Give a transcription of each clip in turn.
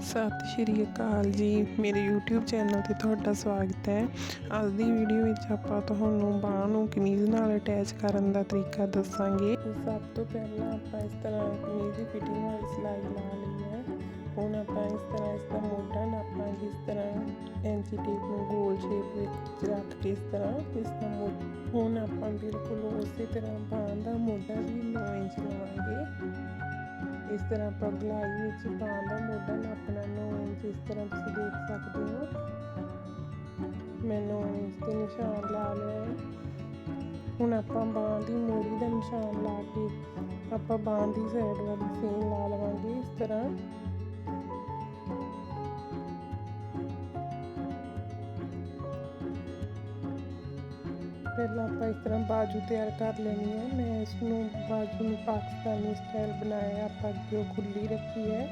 ਸਤਿ ਸ਼੍ਰੀ ਅਕਾਲ ਜੀ। ਮੇਰੇ YouTube ਚੈਨਲ ਤੇ ਤੁਹਾਡਾ ਸਵਾਗਤ ਹੈ। ਅੱਜ ਦੀ ਵੀਡੀਓ ਵਿੱਚ ਆਪਾਂ ਤੁਹਾਨੂੰ ਬਾਹਾਂ ਨੂੰ ਕਮੀਜ਼ ਨਾਲ ਅਟੈਚ ਕਰਨ ਦਾ ਤਰੀਕਾ ਦੱਸਾਂਗੇ। ਸਭ ਤੋਂ ਪਹਿਲਾਂ ਆਪਾਂ ਇਸ ਤਰ੍ਹਾਂ ਕਮੀਜ਼ ਦੀ ਫਿਟਿੰਗ ਨਾਲ ਸਿਲਾਈ ਲਾ ਲਈ ਹੈ। ਹੁਣ ਆਪਾਂ ਇਸ ਤਰ੍ਹਾਂ ਇਸ ਦਾ ਮੋਢਾ ਨਾਪਾਂਗੇ, ਇਸ ਤਰ੍ਹਾਂ ਐਂਚੀ ਟੇਪ ਨੂੰ ਗੋਲ ਸ਼ੇਪ ਵਿੱਚ ਰੱਖ ਕੇ ਇਸ ਤਰ੍ਹਾਂ ਇਸ ਦਾ ਮੋਢਾ ਹੁਣ ਆਪਾਂ ਬਿਲਕੁਲ ਉਸੇ ਤਰ੍ਹਾਂ ਬਾਹਾਂ ਦਾ ਮੋਢਾ ਵੀ 9 ਇੰਚ ਲਵਾਂਗੇ। ਇਸ ਤਰ੍ਹਾਂ ਆਪਾਂ ਗਲਾਈ ਵਿੱਚ ਬਾਂਹ ਦਾ ਮੋਢਾ ਨਾਪਣਾ 9 ਇੰਚ ਇਸ ਤਰ੍ਹਾਂ ਤੁਸੀਂ ਦੇਖ ਸਕਦੇ ਹੋ। ਮੈਂ 9 ਇੰਚ ਤੇ ਨਿਸ਼ਾਨ ਲਾ ਲਿਆ ਹੁਣ ਆਪਾਂ ਬਾਂਹ ਦੀ ਮੋੜੀ ਦਾ ਨਿਸ਼ਾਨ ਲਾ ਕੇ ਆਪਾਂ ਬਾਂਹ ਦੀ ਸਾਈਡ ਵੱਲ ਸੇਮ ਲਾ ਲਵਾਂਗੇ ਇਸ ਤਰ੍ਹਾਂ। ਪਹਿਲਾਂ ਆਪਾਂ ਇਸ ਤਰ੍ਹਾਂ ਬਾਜੂ ਤਿਆਰ ਕਰ ਲੈਣੀ ਹੈ ਮੈਂ ਇਸ ਨੂੰ ਬਾਜੂ ਨੂੰ ਪਾਕਿਸਤਾਨੀ ਸਟਾਈਲ ਬਣਾਇਆ ਆਪਾਂ ਅੱਗੇ ਖੁੱਲੀ ਰੱਖੀ ਹੈ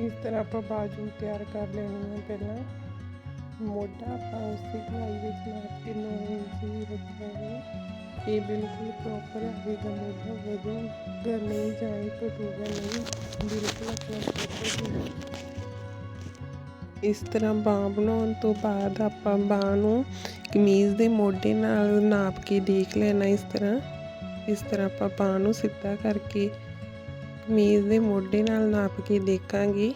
ਇਸ ਤਰ੍ਹਾਂ ਆਪਾਂ ਬਾਜੂ ਤਿਆਰ ਕਰ ਲੈਣੀ ਹੈ ਪਹਿਲਾਂ ਮੋਢਾ ਆਪਾਂ ਉਸੇ ਕਢਾਈ ਵਿੱਚ ਨਾਪ ਕੇ 9 ਇੰਚ ਹੀ ਰੱਖਿਆ ਹੈ ਇਹ ਬਿਲਕੁਲ ਪ੍ਰੋਪਰ ਆਵੇਗਾ ਮੋਢਾ ਵਜੋਂ ਅਗਰ ਨਹੀਂ ਜਾਏ ਟੁੱਟੂਗਾ ਨਹੀਂ ਬਿਲਕੁਲ ਆਪਣਾ ਪ੍ਰੋਪਰ ਇਸ ਤਰ੍ਹਾਂ ਬਾਂਹ ਬਣਾਉਣ ਤੋਂ ਬਾਅਦ ਆਪਾਂ ਬਾਂਹ ਨੂੰ ਕਮੀਜ਼ ਦੇ ਮੋਢੇ ਨਾਲ ਨਾਪ ਕੇ ਦੇਖ ਲੈਣਾ ਇਸ ਤਰ੍ਹਾਂ। ਇਸ ਤਰ੍ਹਾਂ ਆਪਾਂ ਬਾਂਹ ਨੂੰ ਸਿੱਧਾ ਕਰਕੇ ਕਮੀਜ਼ ਦੇ ਮੋਢੇ ਨਾਲ ਨਾਪ ਕੇ ਦੇਖਾਂਗੇ।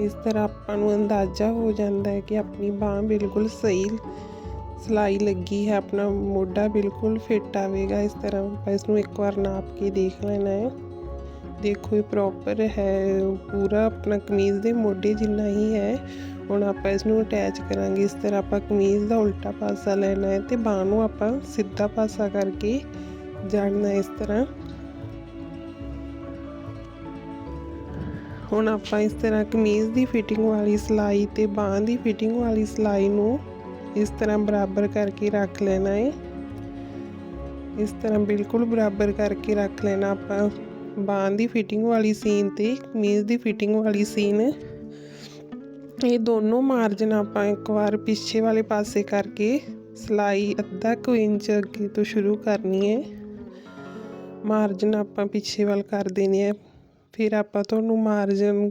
ਇਸ ਤਰ੍ਹਾਂ ਆਪਾਂ ਨੂੰ ਅੰਦਾਜ਼ਾ ਹੋ ਜਾਂਦਾ ਹੈ ਕਿ ਆਪਣੀ ਬਾਹ ਬਿਲਕੁਲ ਸਹੀ ਸਿਲਾਈ ਲੱਗੀ ਹੈ, ਆਪਣਾ ਮੋਢਾ ਬਿਲਕੁਲ ਫਿੱਟ ਆਵੇਗਾ। ਇਸ ਤਰ੍ਹਾਂ ਆਪਾਂ ਇਸ ਨੂੰ ਇੱਕ ਵਾਰ ਨਾਪ ਕੇ ਦੇਖ ਲੈਣਾ ਹੈ। ਦੇਖੋ, ਇਹ ਪ੍ਰੋਪਰ ਹੈ, ਪੂਰਾ ਆਪਣਾ ਕਮੀਜ਼ ਦੇ ਮੋਢੇ ਜਿੰਨਾ ਹੀ ਹੈ, ਹੁਣ ਆਪਾਂ ਇਸ ਨੂੰ ਅਟੈਚ ਕਰਾਂਗੇ। ਇਸ ਤਰ੍ਹਾਂ ਆਪਾਂ ਕਮੀਜ਼ ਦਾ ਉਲਟਾ ਪਾਸਾ ਲੈਣਾ ਹੈ ਤੇ ਬਾਹ ਨੂੰ ਆਪਾਂ ਸਿੱਧਾ ਪਾਸਾ ਕਰਕੇ ਜਾਣਨਾ ਇਸ ਤਰ੍ਹਾਂ। ਹੁਣ ਆਪਾਂ ਇਸ ਤਰ੍ਹਾਂ ਕਮੀਜ਼ ਦੀ ਫਿਟਿੰਗ ਵਾਲੀ ਸਿਲਾਈ ਤੇ ਬਾਹਾਂ ਦੀ ਫਿਟਿੰਗ ਵਾਲੀ ਸਿਲਾਈ ਨੂੰ ਇਸ ਤਰ੍ਹਾਂ ਬਰਾਬਰ ਕਰਕੇ ਰੱਖ ਲੈਣਾ ਹੈ ਇਸ ਤਰ੍ਹਾਂ ਬਿਲਕੁਲ ਬਰਾਬਰ ਕਰਕੇ ਰੱਖ ਲੈਣਾ ਆਪਾਂ। ਬਾਹਾਂ ਦੀ ਫਿਟਿੰਗ ਵਾਲੀ ਸੀਨ ਤੇ ਕਮੀਜ਼ ਦੀ ਫਿਟਿੰਗ ਵਾਲੀ ਸੀਨ। ਇਹ ਦੋਨੋਂ ਮਾਰਜਨ ਆਪਾਂ ਇੱਕ ਵਾਰ ਪਿੱਛੇ ਵਾਲੇ ਪਾਸੇ ਕਰਕੇ ਸਿਲਾਈ ਅੱਧਾ ਕੁ ਇੰਚ ਅੱਗੇ ਤੋਂ ਸ਼ੁਰੂ ਕਰਨੀ ਹੈ ਮਾਰਜਨ ਆਪਾਂ ਪਿੱਛੇ ਵੱਲ ਕਰ ਦੇਣੀ ਹੈ ਫਿਰ ਆਪਾਂ ਤੁਹਾਨੂੰ ਮਾਰਜਨ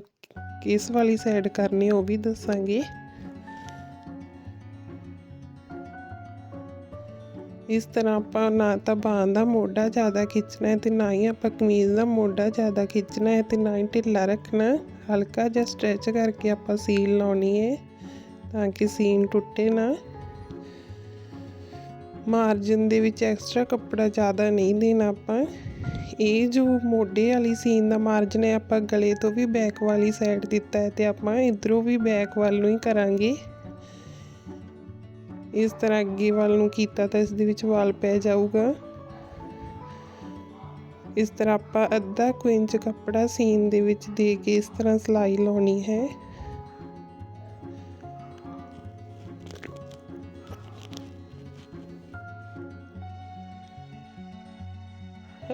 ਕਿਸ ਵਾਲੀ ਸਾਈਡ ਕਰਨੀ ਉਹ ਵੀ ਦੱਸਾਂਗੇ। ਇਸ ਤਰ੍ਹਾਂ ਆਪਾਂ ਨਾ ਤਾਂ ਬਾਹਾਂ ਦਾ ਮੋਢਾ ਜ਼ਿਆਦਾ ਖਿੱਚਣਾ ਹੈ ਤੇ ਨਾ ਹੀ ਆਪਾਂ ਕਮੀਜ਼ ਦਾ ਮੋਢਾ ਜ਼ਿਆਦਾ ਖਿੱਚਣਾ ਹੈ ਤੇ ਨਾ ਹੀ ਢਿੱਲਾ ਰੱਖਣਾ ਹਲਕਾ ਜਿਹਾ ਸਟ੍ਰੈਚ ਕਰਕੇ ਆਪਾਂ ਸੀਨ ਲਾਉਣੀ ਹੈ ਤਾਂ ਕਿ ਸੀਨ ਟੁੱਟੇ ਨਾ। ਮਾਰਜਨ ਦੇ ਵਿੱਚ ਐਕਸਟਰਾ ਕੱਪੜਾ ਜ਼ਿਆਦਾ ਨਹੀਂ ਦੇਣਾ ਆਪਾਂ। ਇਹ ਜੋ ਮੋਢੇ ਵਾਲੀ ਸੀਨ ਦਾ ਮਾਰਜਨ ਹੈ, ਆਪਾਂ ਗਲੇ ਤੋਂ ਵੀ ਬੈਕ ਵਾਲੀ ਸਾਈਡ ਦਿੱਤਾ ਹੈ ਤੇ ਆਪਾਂ ਇਧਰੋਂ ਵੀ ਬੈਕ ਵੱਲ ਨੂੰ ਹੀ ਕਰਾਂਗੇ। ਇਸ ਤਰ੍ਹਾਂ ਅੱਗੇ ਵੱਲ ਨੂੰ ਕੀਤਾ ਤਾਂ ਇਸ ਦੇ ਵਿੱਚ ਵਾਲ ਪੈ ਜਾਊਗਾ। ਇਸ ਤਰ੍ਹਾਂ ਆਪਾਂ ਅੱਧਾ ਕੁ ਇੰਚ ਕੱਪੜਾ ਸੀਨ ਦੇ ਵਿੱਚ ਦੇ ਕੇ ਇਸ ਤਰ੍ਹਾਂ ਸਿਲਾਈ ਲਾਉਣੀ ਹੈ।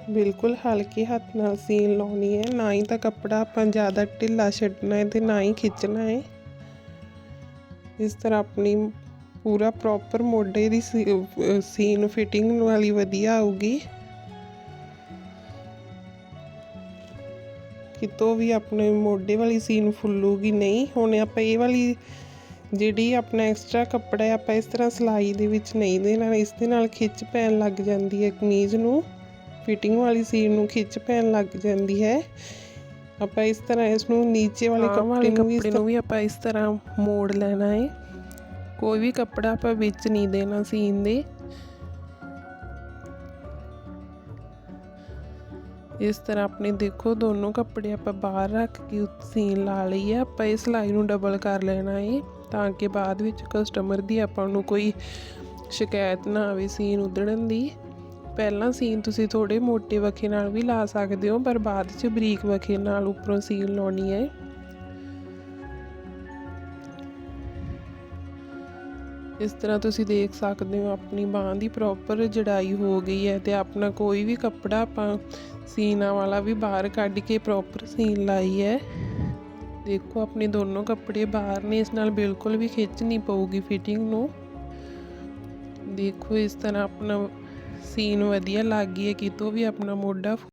ਬਿਲਕੁਲ ਹਲਕੇ ਹੱਥ ਨਾਲ ਸੀਨ ਲਾਉਣੀ ਹੈ। ਨਾ ਹੀ ਤਾਂ ਕੱਪੜਾ ਆਪਾਂ ਜ਼ਿਆਦਾ ਢਿੱਲਾ ਛੱਡਣਾ ਹੈ ਤੇ ਨਾ ਹੀ ਖਿੱਚਣਾ ਹੈ। ਇਸ ਤਰ੍ਹਾਂ ਆਪਣੀ ਪੂਰਾ ਪ੍ਰੋਪਰ ਮੋਢੇ ਦੀ ਸੀਨ ਫਿਟਿੰਗ ਵਾਲੀ ਵਧੀਆ ਆਊਗੀ। ਕਿਤੋਂ ਵੀ ਆਪਣੇ ਮੋਢੇ ਵਾਲੀ ਸੀਨ ਫੁੱਲੂਗੀ, ਨਹੀਂ, ਹੁਣ ਆਪਾਂ ਇਹ ਵਾਲੀ ਜਿਹੜੀ ਆਪਣਾ ਐਕਸਟਰਾ ਕੱਪੜਾ ਹੈ, ਆਪਾਂ ਇਸ ਤਰ੍ਹਾਂ ਸਿਲਾਈ ਦੇ ਵਿੱਚ ਨਹੀਂ ਦੇਣਾ, ਇਸ ਦੇ ਨਾਲ ਖਿੱਚ ਪੈਣ ਲੱਗ ਜਾਂਦੀ ਹੈ ਕਮੀਜ਼ ਨੂੰ। ਫਿਟਿੰਗ ਵਾਲੀ ਸੀਨ ਨੂੰ ਖਿੱਚ ਪੈਣ ਲੱਗ ਜਾਂਦੀ ਹੈ। ਆਪਾਂ ਇਸ ਤਰ੍ਹਾਂ ਇਸ ਨੂੰ ਨੀਚੇ ਵਾਲੇ ਕੱਪੜੇ ਨੂੰ ਵੀ ਨੂੰ ਵੀ ਆਪਾਂ ਇਸ ਤਰ੍ਹਾਂ ਮੋੜ ਲੈਣਾ ਹੈ। ਕੋਈ ਵੀ ਕੱਪੜਾ ਆਪਾਂ ਵਿੱਚ ਨਹੀਂ ਦੇਣਾ ਸੀਨ ਦੇ। ਇਸ ਤਰ੍ਹਾਂ ਆਪਣੇ ਦੇਖੋ ਦੋਨੋਂ ਕੱਪੜੇ ਆਪਾਂ ਬਾਹਰ ਰੱਖ ਕੇ ਸੀਨ ਲਾ ਲਈ ਹੈ। ਆਪਾਂ ਇਸ ਸਿਲਾਈ ਨੂੰ ਡਬਲ ਕਰ ਲੈਣਾ ਹੈ ਤਾਂ ਕਿ ਬਾਅਦ ਵਿੱਚ ਕਸਟਮਰ ਦੀ ਆਪਾਂ ਨੂੰ ਕੋਈ ਸ਼ਿਕਾਇਤ ਨਾ ਆਵੇ ਸੀਨ ਉਧੜਨ ਦੀ। ਪਹਿਲਾਂ ਸੀਨ ਤੁਸੀਂ ਥੋੜੇ ਮੋਟੇ ਵਖੇ ਨਾਲ ਵੀ ਲਾ ਸਕਦੇ ਹੋ, ਪਰ ਬਾਅਦ ਚ ਬਰੀਕ ਵਖੇ ਨਾਲ ਉੱਪਰੋਂ ਸੀਨ ਲਾਉਣੀ ਹੈ। ਇਸ ਤਰ੍ਹਾਂ ਤੁਸੀਂ ਦੇਖ ਸਕਦੇ ਹੋ ਆਪਣੀ ਬਾਹ ਦੀ ਪ੍ਰੋਪਰ ਜੜਾਈ ਹੋ ਗਈ ਹੈ ਤੇ ਆਪਣਾ ਕੋਈ ਵੀ ਕੱਪੜਾ ਆਪਾਂ ਸੀਨਾ ਵਾਲਾ ਵੀ ਬਾਹਰ ਕੱਢ ਕੇ ਪ੍ਰੋਪਰ ਸੀਨ ਲਾਈ ਹੈ। ਦੇਖੋ ਆਪਣੇ ਦੋਨੋਂ ਕੱਪੜੇ ਬਾਹਰ ਨੇ, ਇਸ ਨਾਲ ਬਿਲਕੁਲ ਵੀ ਖਿੱਚ ਨਹੀਂ ਪਊਗੀ ਫਿਟਿੰਗ ਨੂੰ। ਦੇਖੋ ਇਸ ਤਰ੍ਹਾਂ ਆਪਣਾ ਸੀਨ ਵਧੀਆ ਲੱਗ ਗਈ ਹੈ ਕਿਤੋਂ ਵੀ ਆਪਣਾ ਮੋਢਾ